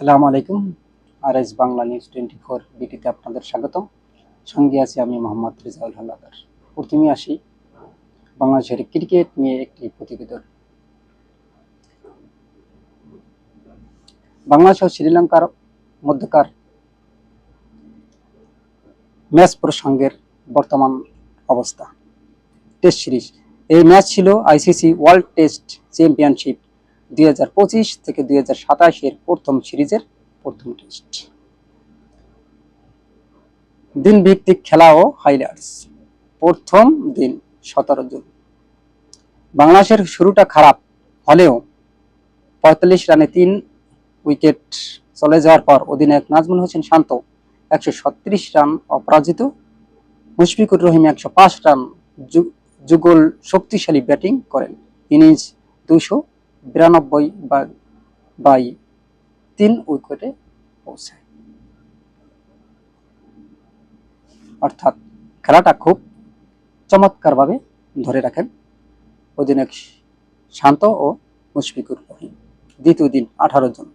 সালাম আলাইকুম। R S Bangla news twenty four বিটিতে আপনাদের স্বাগত সঙ্গে আছি আমি মোহাম্মদ রেজাউল হাল্লাদার প্রথমে আসি বাংলাদেশের ক্রিকেট নিয়ে একটি প্রতিবেদন। বাংলাদেশ ও শ্রীলঙ্কার মধ্যকার ম্যাচ প্রসঙ্গের বর্তমান অবস্থা। Test series. এই ম্যাচ ছিল আইসিসি ওয়ার্ল্ড টেস্ট চ্যাম্পিয়নশিপ দুই হাজার পঁচিশ থেকে দুই প্রথম সিরিজের প্রথম টেস্ট। দিন ভিত্তিক খেলা ও হাইলাইটস। প্রথম দিন সতেরো জুন। বাংলাদেশের শুরুটা খারাপ হলেও পঁয়তাল্লিশ রানে তিন উইকেট চলে যাওয়ার পর অধিনায়ক নাজমুল হোসেন শান্ত একশো ছত্রিশ রান অপরাজিত। মুশফিকুর রহিম একশো পাঁচ রান যুগল শক্তিশালী ব্যাটিং করেন। ইনিংস দুশো বিরানব্বই বা বাই তিন উইকেটে পৌঁছায়। অর্থাৎ খেলাটা খুব চমৎকারভাবে ধরে রাখেন অধিনায়ক শান্ত ও মুশফিকুর রহিম। দ্বিতীয় দিন আঠারো জন।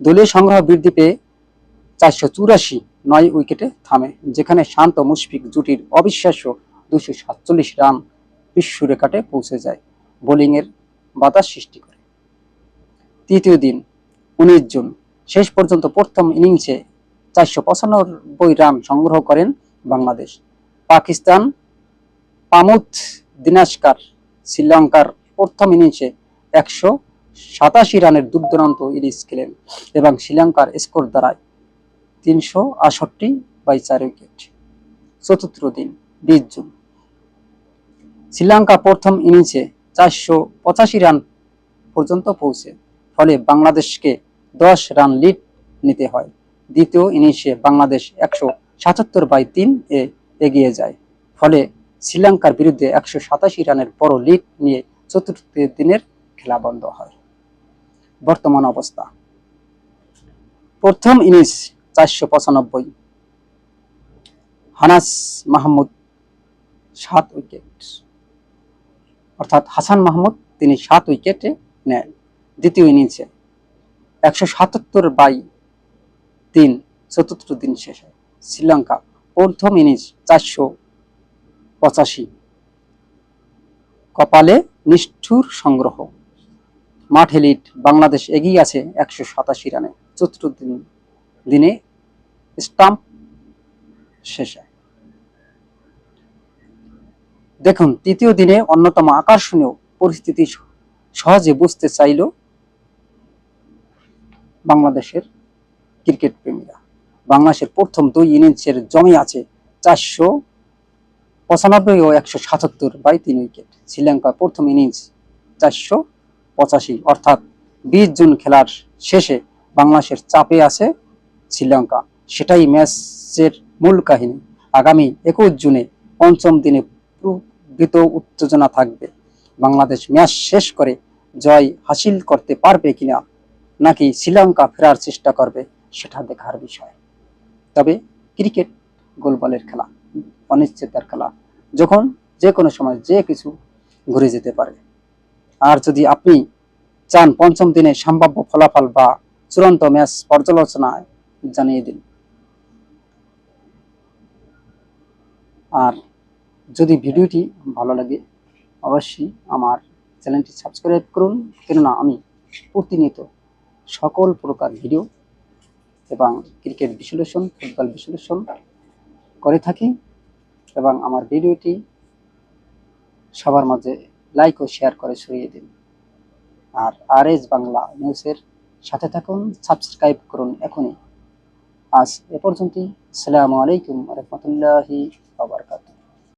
দলীয় সংগ্রহ বৃদ্ধি পেয়ে চারশো চুরাশি নয় উইকেটে থামে, যেখানে শান্ত মুশফিক জুটির অবিশ্বাস্য দুশো সাতচল্লিশ রান বিশ্ব রেখাটে পৌঁছে যায়। বোলিংয়ের বাধা সৃষ্টি করে। তৃতীয় দিন, উনিশ জুন। শেষ পর্যন্ত প্রথম ইনিংসে চারশো পঁচানব্বই রান সংগ্রহ করেন বাংলাদেশ। পাকিস্তান, পামুথ দিনাজকার, শ্রীলঙ্কার প্রথম ইনিংসে একশো সাতাশি রানের দুর্দান্ত ইনিংস খেলেন এবং শ্রীলঙ্কার স্কোর দাঁড়ায় তিনশো আষট্টি বাই চার উইকেট। চতুর্থ দিন, বিশ জুন। শ্রীলঙ্কা প্রথম ইনিংসে চারশো পঁচাশি রান পর্যন্ত পৌঁছে। ফলে বাংলাদেশকে দশ রান লিড নিতে হয়। দ্বিতীয় ইনিংসে বাংলাদেশ একশো সাতাত্তর বাই তিন এ এগিয়ে যায়। ফলে শ্রীলঙ্কার বিরুদ্ধে একশো সাতাশি রানের বড় লিড নিয়ে চতুর্থ দিনের খেলা বন্ধ হয়। বর্তমান অবস্থা। প্রথম ইনিংস চারশো পঁচানব্বই। হানাস মাহমুদ সাত উইকেট। অর্থাৎ হাসান মাহমুদ তিনি সাত উইকেটে নেন। দ্বিতীয় ইনিংসে। একশো সাতাত্তর বাই তিন, চতুর্থ দিন শেষে শ্রীলঙ্কা প্রথম ইনিংস চারশো পঁচাশি। কপালে নিষ্ঠুর সংগ্রহ। মাঠে লিড বাংলাদেশ এগিয়ে আছে একশো সাতাশি রানে, চতুর্থ দিন, দিনে স্টাম্প শেষে। দেখুন, তৃতীয় দিনে অন্যতম আকর্ষণীয় পরিস্থিতি সহজে বুঝতে চাইল বাংলাদেশের ক্রিকেট প্রেমীরা। বাংলাদেশের প্রথম দুই ইনিংসের জমে আছে চারশো পঁচানব্বই ও একশো সাতাত্তর বাই তিন উইকেট। শ্রীলঙ্কার প্রথম ইনিংস চারশো পঁচাশি। অর্থাৎ বিশ জুন খেলার শেষে বাংলাদেশের চাপে আছে শ্রীলঙ্কা। সেটাই ম্যাচের মূল কাহিনী। আগামী একুশ জুনে পঞ্চম দিনে প্রকৃত উত্তেজনা থাকবে। বাংলাদেশ ম্যাচ শেষ করে জয় হাসিল করতে পারবে কিনা নাকি শ্রীলঙ্কা ফেরার চেষ্টা করবে সেটা দেখার বিষয়। তবে ক্রিকেট, গোলবলের খেলা অনিশ্চিতার খেলা, যখন যে কোনো সময় যে কিছু ঘুরে যেতে পারে। আর যদি আপনি চান পঞ্চম দিনে সম্ভাব্য ফলাফল বা চূড়ান্ত ম্যাচ পর্যালোচনায় জানিয়ে দিন। আর যদি ভিডিওটি ভালো লাগে, অবশ্যই আমার চ্যানেলটি সাবস্ক্রাইব করুন। কেননা আমি প্রতিনিয়ত সকল প্রকার ভিডিও এবং ক্রিকেট বিশ্লেষণ, ফুটবল বিশ্লেষণ করে থাকি এবং আমার ভিডিওটি সবার মাঝে লাইক ও শেয়ার করে ছড়িয়ে দিন। আর আর এস বাংলা নিউজের সাথে থাকুন সাবস্ক্রাইব করুন এখনই। আজ এ পর্যন্তই। আসসালামু আলাইকুম রহমতুল্লাহি আবরকাত